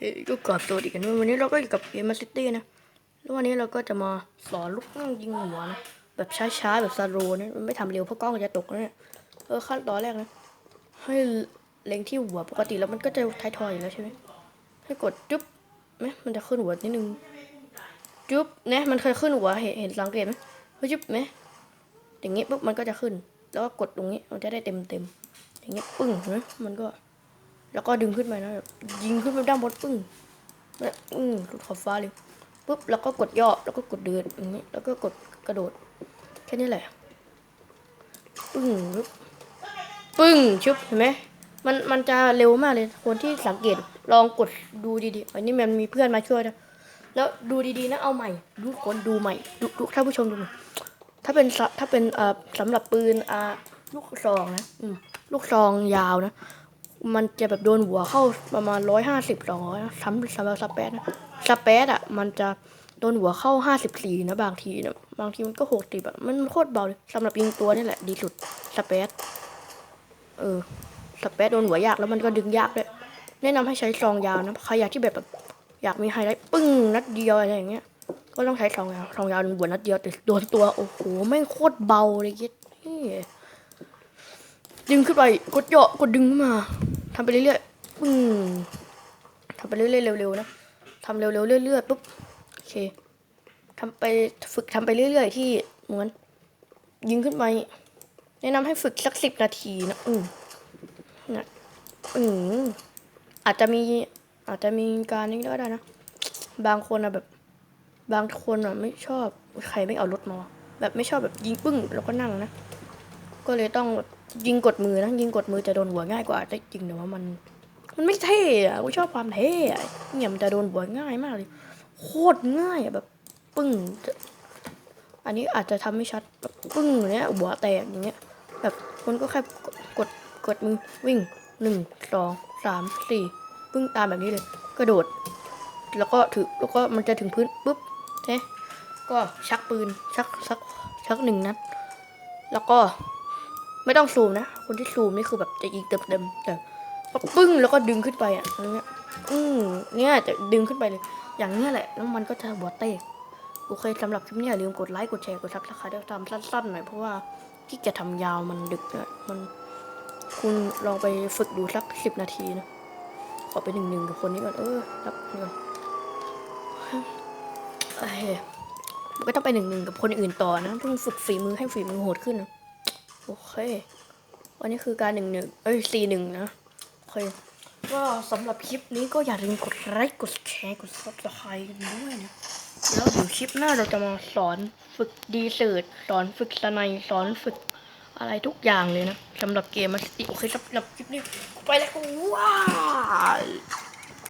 คก็กลับตัวอีกันด้วยวันนี้เราก็อยู่กับเกมมาซิตี้นะแล้ววันนี้เราก็จะมาสอนลูกนั่งยิงหัวนะแบบช้าๆแบบซาโรนะมันไม่ทำเร็วเพราะกล้องมันจะตกนะเนี่ยเออขั้นตอนแรกนะ ให้เล็งที่หัวปกติแล้วมันก็จะท้ายทอยอยู่แล้วใช่ไหมให้กดจุ๊บไหมมันจะขึ้นหัวนิดนึงจุ๊บเนี่ยมันเคยขึ้นหัวเห็นเห็นสังเกตไหมเฮ้ยจุ๊บไหมอย่างงี้ปุ๊บมันก็จะขึ้น แล้วก็กดตรงนี้มันจะได้เต็มเต็มๆอย่างงี้ปึ้งนไหมมันก็ แล้วก็ดึงขึ้นไปนะแบบยิงขึ้นไปด้านบนปึ้งแล้วอืมหลุดขอบฟ้าเลยปุ๊บแล้วก็กดย่อแล้วก็กดเดินอย่างนี้แล้วก็กดกระโดด แค่นี้แหละปึ้งปุ๊บปึ้งชุบเห็นไหมมันมันจะเร็วมากเลย คนที่สังเกตลองกดดูดีๆอันนี้มันมีเพื่อนมาช่วยนะแล้วดูดีๆนะเอาใหม่ ดูคนดูใหม่ดูดูท่านผู้ชมดูถ้าเป็นสะถ้าเป็นเอ่อสำหรับปืนอ่าลูกซองนะ อืมลูกซองยาวนะ มันจะแบบโดนหัวเข้าประมาณร้อยห้าสิบสองร้อยสำสำหรับสเปซนะสเปซอะ มันจะโดนหัวเข้าห้าสิบสี่นะบางทีนะบางทีมันก็หกสิบแบบมันโคตรเบาเลยสำหรับยิงตัวนี่แหละดีสุดสเปซเออสเปซโดนหัวยากแล้วมันก็ดึงยากด้วย แนะนำให้ใช้ซองยาวนะใครอยากที่แบบแบบอยากมีไฮไลท์ปึ้งนัดเดียวอะไรอย่างเงี้ย ก็ต้องใช้ซองยาวซองยาวโดนหัวนัดเดียวแต่โดนตัวโอ้โหแม่โคตรเบาเลยคิดนี่ดึงขึ้นไปกดเหยาะกดดึงมาำไปเรื่อยๆปึ้งทำไปเรื่อยๆเร็วๆนะทำเร็วๆเรื่อยๆปุ๊บโอเคทำไปฝึกทำไปเรื่อยๆ ที่เหมือนยิงขึ้นไปแนะนำให้ฝึกสักสิบนาทีนะอืมนะอืมอาจจะมีอาจจะมีการนี้ก็ได้นะ บางคนอะแบบ บางคนอะไม่ชอบใครไม่เอารถมาแบบไม่ชอบแบบยิงปึ้งแล้วก็นั่งนะ ก็เลยต้องแบบ ยิงกดมือนะยิงกดมือจะโดนหัวง่ายกว่าแต่จริงแต่ว่ามัน มันไม่เท่อะกูชอบความเท่อะเนี่ยมันจะโดนหัวง่ายมากเลย โคตรง่ายอะแบบปึ้ง อันนี้อาจจะทำไม่ชัดแบบปึ้งเนี้ยหัวแตกอย่างเงี้ย แบบคนก็แค่กดกดมือวิ่งหนึ่งสองสามสี่ปึ้งตามแบบนี้เลย กระโดด แล้วก็ถือแล้วก็มันจะถึงพื้นปุ๊บเน่ก็ชักปืนชักชักชักหนึ่งนัดแล้วก็ ไม่ต้องซูมนะ คนที่ซูมนี่คือแบบจะยิงเต็มเต็มๆแต่ปึ้งแล้วก็ดึงขึ้นไปอะอย่างเงี้ยอืมเนี่ยจะดึงขึ้นไปเลย อย่างเนี้ยแหละแล้วมันก็จะหัวเตกโอเคสำหรับคลิปนี้อย่าลืมกดไลค์กดแชร์กดซับสไครต์ด้วยทำสั้นๆหน่อยเพราะว่าที่จะทำยาวมันดึกนะมันคุณลองไปฝึกดูสักสิบนาทีนะขอไปหนึ่งหนึ่งกับคนนี้ก่อนเออรับก่อนเอ้ยมันก็ต้องไปหนึ่งหนึ่งกับคนอื่นต่อนะต้องฝึกฝีมือให้ฝีมือโหดขึ้นนะ โอเค วันนี้คือการหนึ่งหนึ่งเอ้ยสี่หนึ่งนะ โอเค ก็สำหรับคลิปนี้ก็อย่าลืมกดไลค์ กดแชร์ กดซับสไครต์กันด้วยนะ แล้วเดี๋ยวคลิปหน้าเราจะมาสอนฝึกดีเซิร์ตสอนฝึกสไนสอนฝึกอะไรทุกอย่างเลยนะสำหรับเกมมาสติโอเคสำหรับคลิปนี้ ไปแล้วว้าว